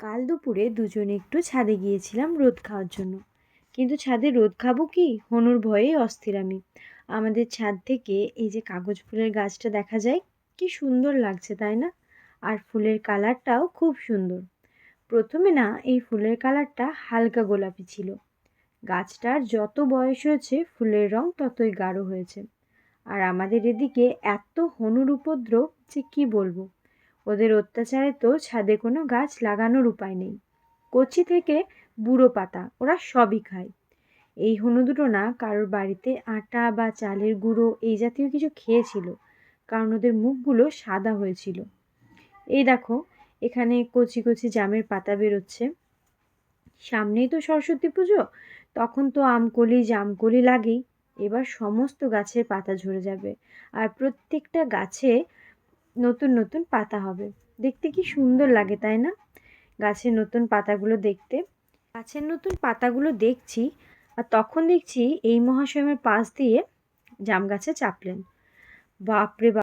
কাল দুপুরে দুজনে একটু ছাদে গিয়েছিলাম রোদ খাওয়ার জন্য। কিন্তু ছাদে রোদ খাব কি? হনুর ভয়েই অস্থির আমি। আমাদের ছাদ থেকে এই যে কাগজ ফুলের গাছটা দেখা যায়, কি সুন্দর লাগছে, তাই না? আর ফুলের কালারটাও খুব সুন্দর। প্রথমে না, এই ফুলের কালারটা হালকা গোলাপি ছিল। গাছটার যত বয়স হয়েছে, ফুলের রং ততই গাঢ় হয়েছে। আর আমাদের এদিকে এত হনুর উপদ্রব যে কি বলব? ওদের অত্যাচারে তো ছাদে কোনো গাছ লাগানোর উপায় নেই। কচি থেকে বুড়ো পাতা, ওরা সবই খায়। এই হনু দুটো না কারোর বাড়িতে আটা বা চালের গুঁড়ো এই জাতীয় কিছু খেয়েছিল, কারণ ওদের মুখগুলো সাদা হয়েছিল। এই দেখো, এখানে কচি কচি জামের পাতা বেরোচ্ছে। সামনেই তো সরস্বতী পুজো, তখন তো আমকলি, জামকলি লাগেই। এবার সমস্ত গাছের পাতা ঝরে যাবে। আর প্রত্যেকটা গাছে নতুন নতুন পাতা হবে। দেখতে কি সুন্দর লাগে, তাই না? গাছের নতুন পাতাগুলো দেখতে। গাছের নতুন পাতাগুলো দেখছি আর তখন দেখছি এই মহাশয়মের পাশ দিয়ে জাম গাছে চাপলেন। বাপরে বাপ!